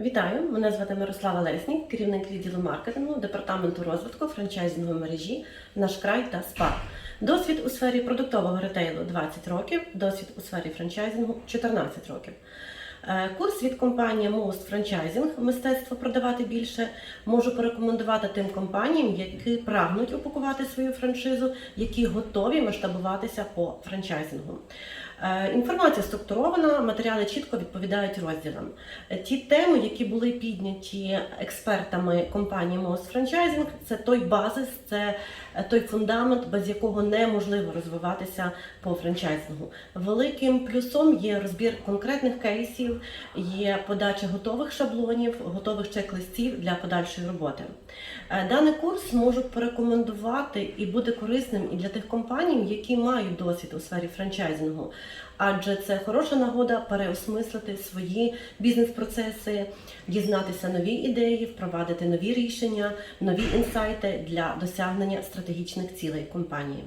Вітаю! Мене звати Мирослава Леснік, керівник відділу маркетингу департаменту розвитку франчайзингової мережі Наш край та СПА. Досвід у сфері продуктового ретейлу 20 років, досвід у сфері франчайзингу 14 років. Е, Курс від компанії Most Franchising мистецтво продавати більше можу порекомендувати тим компаніям, які прагнуть упакувати свою франшизу, які готові масштабуватися по франчайзингу. Е, Інформація структурована, матеріали чітко відповідають розділам. Е, Ті теми, які були підняті експертами компанії Most Franchising, це той базис, це той фундамент, без якого неможливо розвиватися по франчайзингу. Великим плюсом є розбір конкретних кейсів, є подача готових шаблонів, готових чек-листів для подальшої роботи. Е, Даний курс можу порекомендувати і буде корисним і для тих компаній, які мають досвід у сфері франчайзингу, адже це хороша нагода переосмислити свої бізнес-процеси, дізнатися нові ідеї, впровадити нові рішення, нові інсайти для досягнення стратегічних цілей компанії.